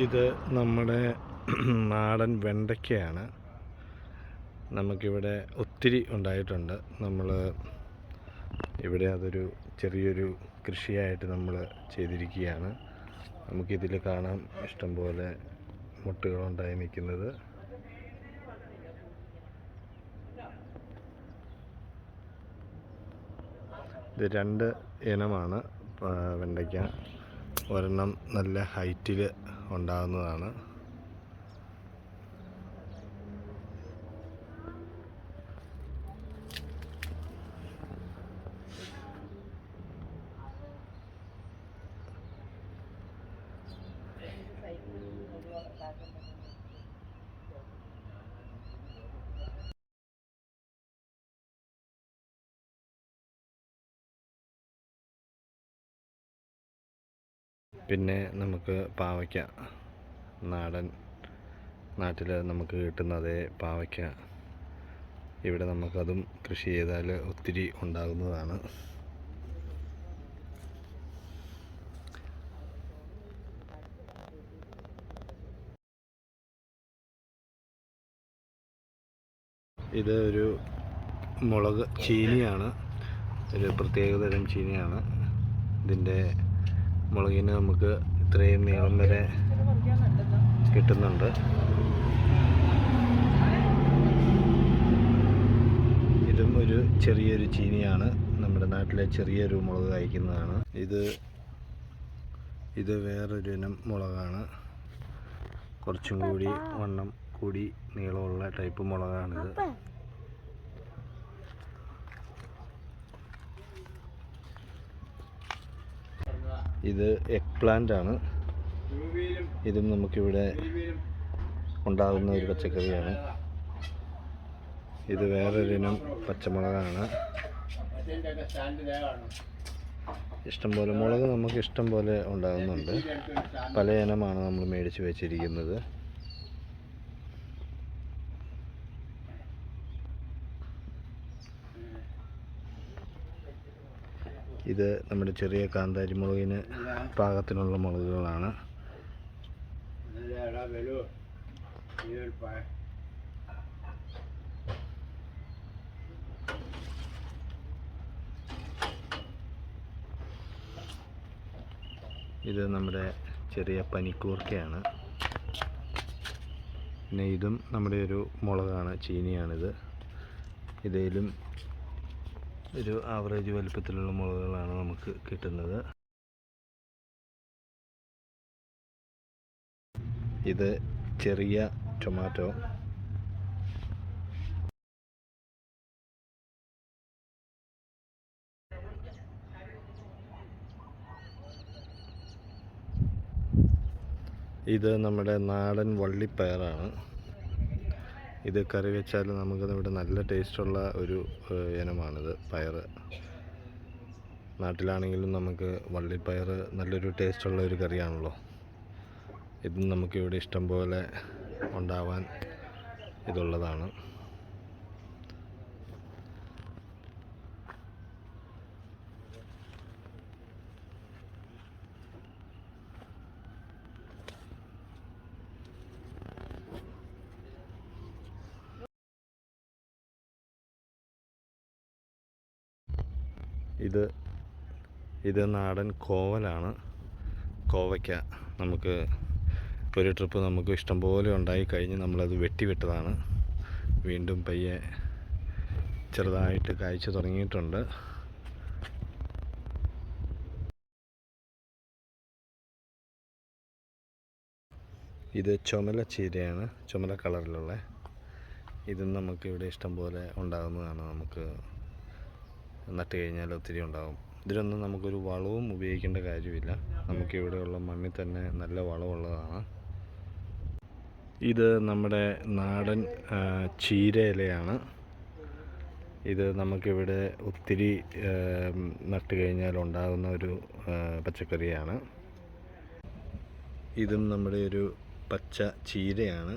ഇത് നമ്മുടെ നാടൻ വെണ്ടയ്ക്കയാണ്. നമുക്കിവിടെ ഒത്തിരി ഉണ്ടായിട്ടുണ്ട്. നമ്മൾ ഇവിടെ അതൊരു ചെറിയൊരു കൃഷിയായിട്ട് നമ്മൾ ചെയ്തിരിക്കുകയാണ്. നമുക്കിതിൽ കാണാം ഇഷ്ടംപോലെ മുട്ടുകളുണ്ടായി നിൽക്കുന്നത്. ഇത് രണ്ട് ഇനമാണ് വെണ്ടയ്ക്ക. ഒരെണ്ണം നല്ല ഹൈറ്റിൽ ഉണ്ടാകുന്നതാണ് പിന്നെ നമുക്ക് പാവയ്ക്ക. നാടൻ നാട്ടിൽ നമുക്ക് കിട്ടുന്ന അതേ പാവയ്ക്ക. ഇവിടെ നമുക്കതും കൃഷി ചെയ്താൽ ഒത്തിരി ഉണ്ടാകുന്നതാണ്. ഇത് ഒരു മുളക് ചീനിയാണ്. ഒരു പ്രത്യേകതരം ചീനിയാണ്. ഇതിന്റെ മുളകിന് നമുക്ക് ഇത്രയും നീളം വരെ കിട്ടുന്നുണ്ട്. ഇതും ഒരു ചെറിയൊരു ചീനിയാണ്. നമ്മുടെ നാട്ടിലെ ചെറിയൊരു മുളക് കഴിക്കുന്നതാണ് ഇത് ഇത് വേറൊരു ഇനം മുളകാണ്. കുറച്ചും കൂടി വണ്ണം കൂടി നീളമുള്ള ടൈപ്പ് മുളകാണിത്. ഇത് എഗ് പ്ലാന്റ് ആണ്. ഇതും നമുക്കിവിടെ ഉണ്ടാകുന്ന ഒരു പച്ചക്കറിയാണ്. ഇത് വേറൊരിനം പച്ചമുളകാണ്. ഇഷ്ടംപോലെ മുളക് നമുക്ക് ഇഷ്ടം പോലെ ഉണ്ടാകുന്നുണ്ട്. പല ഇനമാണ് നമ്മൾ മേടിച്ച് വെച്ചിരിക്കുന്നത്. ഇത് നമ്മുടെ ചെറിയ കാന്താരി മുളകിന് പാകത്തിനുള്ള മുളകുകളാണ്. ഇത് നമ്മുടെ ചെറിയ പനിക്കൂർക്കയാണ്. പിന്നെ ഇതും നമ്മുടെ ഒരു മുളകാണ് ചീനിയാണിത്. ഇതിലും ഒരു ആവറേജ് വലിപ്പത്തിലുള്ള മുളകുകളാണ് നമുക്ക് കിട്ടുന്നത്. ഇത് ചെറിയ ടൊമാറ്റോ ഇത് നമ്മുടെ നാടൻ വള്ളിപ്പയറാണ്. ഇത് കറി വെച്ചാൽ നമുക്കത് ഇവിടെ നല്ല ടേസ്റ്റുള്ള ഒരു ഇനമാണിത് പയർ നാട്ടിലാണെങ്കിലും നമുക്ക് വള്ളിപ്പയർ നല്ലൊരു ടേസ്റ്റുള്ള ഒരു കറിയാണല്ലോ. ഇതും നമുക്കിവിടെ ഇഷ്ടം പോലെ ഉണ്ടാവാൻ ഇതുള്ളതാണ്. ഇത് ഇത് നാടൻ കോവലാണ്. കോവയ്ക്ക നമുക്ക് ഒരു ട്രിപ്പ് നമുക്ക് ഇഷ്ടംപോലെ ഉണ്ടായി. കഴിഞ്ഞ് നമ്മളത് വെട്ടിവിട്ടതാണ് വീണ്ടും പയ്യെ ചെറുതായിട്ട് കായ്ച്ചു തുടങ്ങിയിട്ടുണ്ട്. ഇത് ചുമല ചീരയാണ് ചുമല കളറിലുള്ള. ഇതും നമുക്കിവിടെ ഇഷ്ടംപോലെ ഉണ്ടാകുന്നതാണ് നമുക്ക് നട്ട് കഴിഞ്ഞാൽ ഒത്തിരി ഉണ്ടാകും ഇതിനൊന്നും നമുക്കൊരു വളവും ഉപയോഗിക്കേണ്ട കാര്യമില്ല. നമുക്ക് ഇവിടെയുള്ള മണ്ണിൽ തന്നെ നല്ല വളമുള്ളതാണ് ഇത് നമ്മുടെ നാടൻ ചീരയിലയാണ് ഇത് നമുക്കിവിടെ ഒത്തിരി നട്ട് കഴിഞ്ഞാൽ ഉണ്ടാകുന്ന ഒരു പച്ചക്കറിയാണ്. ഇതും നമ്മുടെ ഒരു പച്ച ചീരയാണ്.